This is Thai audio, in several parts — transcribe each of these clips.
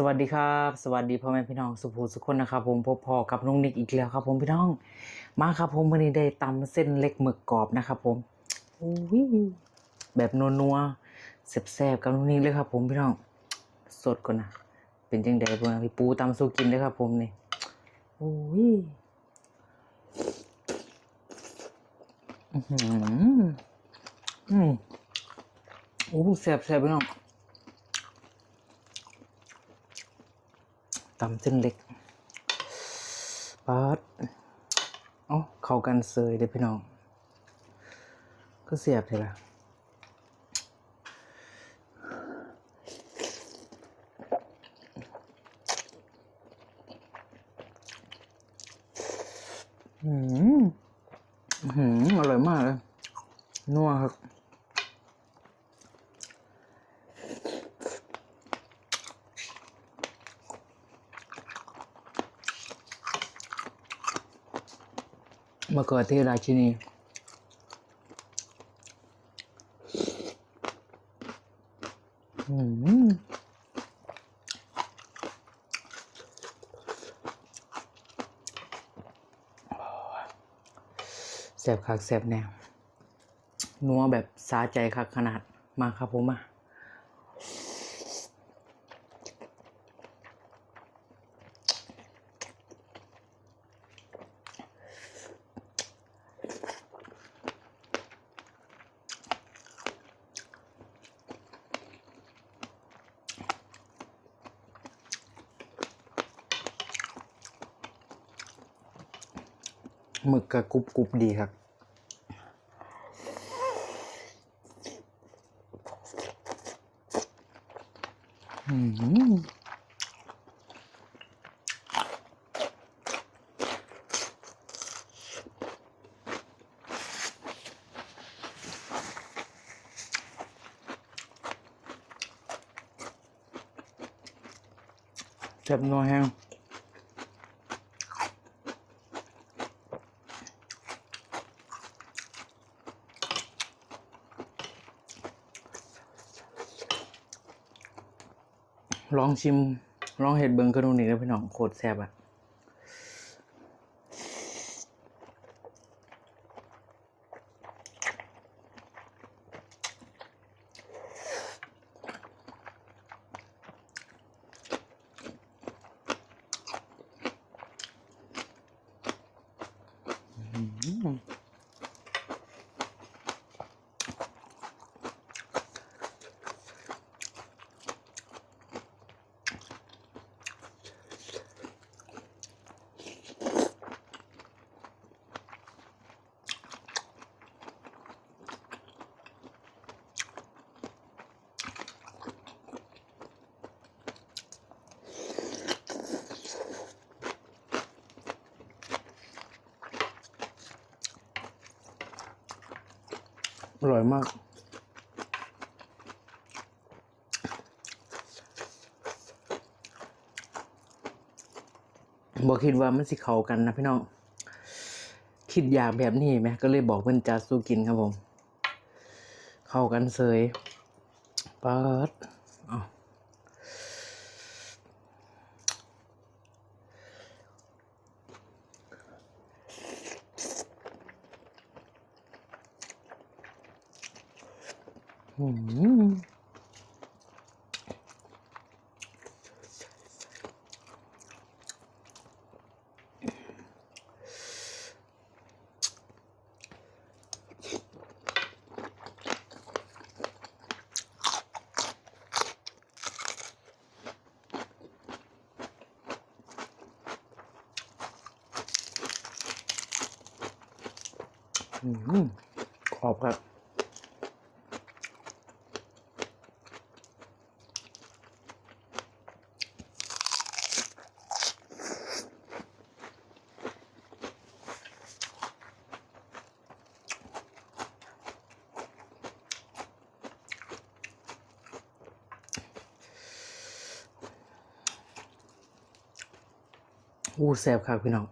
สวัสดีครับ สวัสดีพ่อแม่พี่น้องสุภูสุคนนะครับผมพบพ่อกับน้องนิกอีกแล้วครับ ผมพี่น้อง มาครับผมวันนี้ได้ตำเส้นเล็กหมึกกรอบนะครับผมอุ้ยแบบนัวๆแซ่บๆกับน้องนิกเลยครับ ผมพี่น้องสดก่อนนะเป็นจังไดบ้างพี่ปูตำสู้กินเลยครับ ผมนี่อุ้ยอือหืออืมโอ้แซ่บแซ่บพี่น้อง ตำเส้นเล็กปัดอ๋อเข้ากันเสยเด้อพี่น้อง ก็เสียบเลยล่ะอืม อื้อหืมอร่อยมากเลย นัวครับ มะเขือเทศราชินี อืมแสบคักแสบแนวนัวแบบสาใจคักขนาดมาครับผมมา หมึกกระกรุบกรุบดีครับ อืมแซ่บนัวแห้ง ลองชิม ลองเห็ดเบิงกระดูนี่แล้วพี่น้องโคตรแซ่บอะ ร่อยมาก บอกคิดว่ามันสิเข้ากันนะพี่น้อง คิดอยากแบบนี้ไหม ก็เลยบอกเพื่อนจะสู้กินครับผม เข้ากันเสยปัดอ๋อ ขอบครับ อู้แซ่บครับพี่น้อง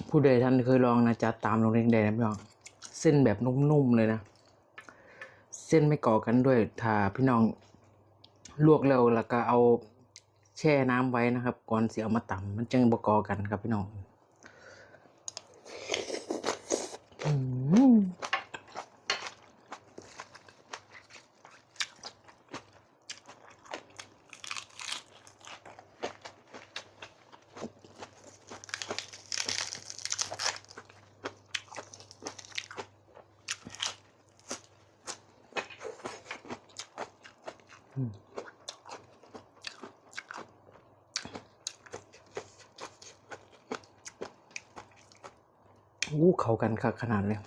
อ ผู้ใดท่านเคยลองนะจัดตามลงเล็กแดงนะพี่น้องเส้นแบบนุ่มๆเลยนะ เส้นไม่ก่อกันด้วยถ้าพี่น้องลวกแล้วแล้วก็เอาแช่น้ำไว้นะครับ ก่อนเสิเอามาตำมันจึงประกอกันครับพี่น้อง อู้เข้ากันขนาดเลย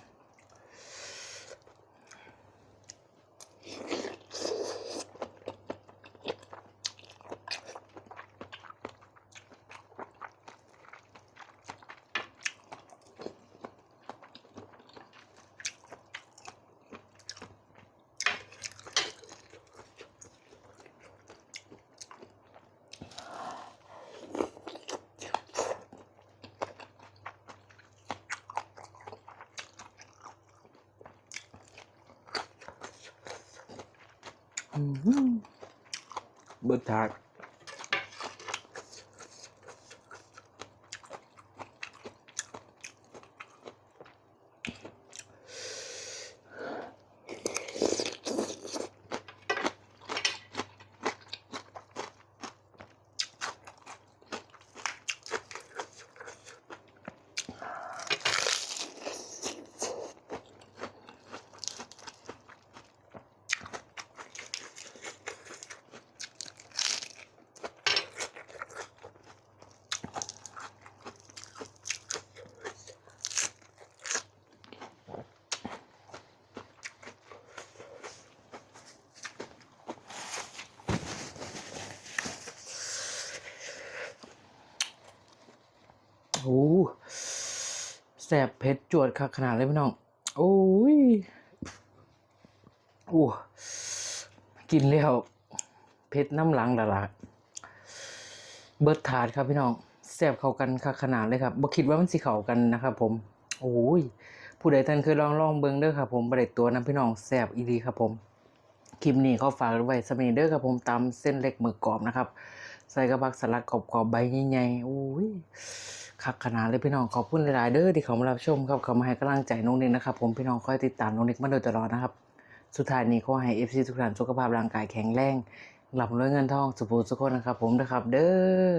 เบิดถาด โอ้แสบเผ็ดจวดค่ะขนาดเลยพี่น้อง โอ้ยโอ้กินแล้วเผ็ดน้ำหลังละละเบิดถาดครับพี่น้องแสบเข้ากันค่ะขนาดเลยครับบ่คิดว่ามันสิเข้ากันนะครับผม โอ้ยผู้ใดท่านเคยลองลองเบิ่งเด้อครับผมบ่ได้ตัวนะพี่น้องแสบอีหลีครับผมคลิปนี้เขาฝากไว้สำหรับเด้อครับผมตามเส้นเล็กหมึกกรอบนะครับ ใส่กระบักสลัดกรอบๆใบใหญ่ๆอุ้ยคักขนาดเลยพี่น้องขอบคุณหลาย ๆ เด้อที่เขามารับชมครับเขามาให้กำลังใจน้องนิกนะครับ ผมพี่น้องคอยติดตามน้องนิกมาโดยตลอดนะครับ สุดท้ายนี้ขอให้เอฟซีทุกท่านสุขภาพร่างกายแข็งแรงหลับรวยเงินทองสุขภาพสุขคนนะครับ ผมนะครับ เด้อ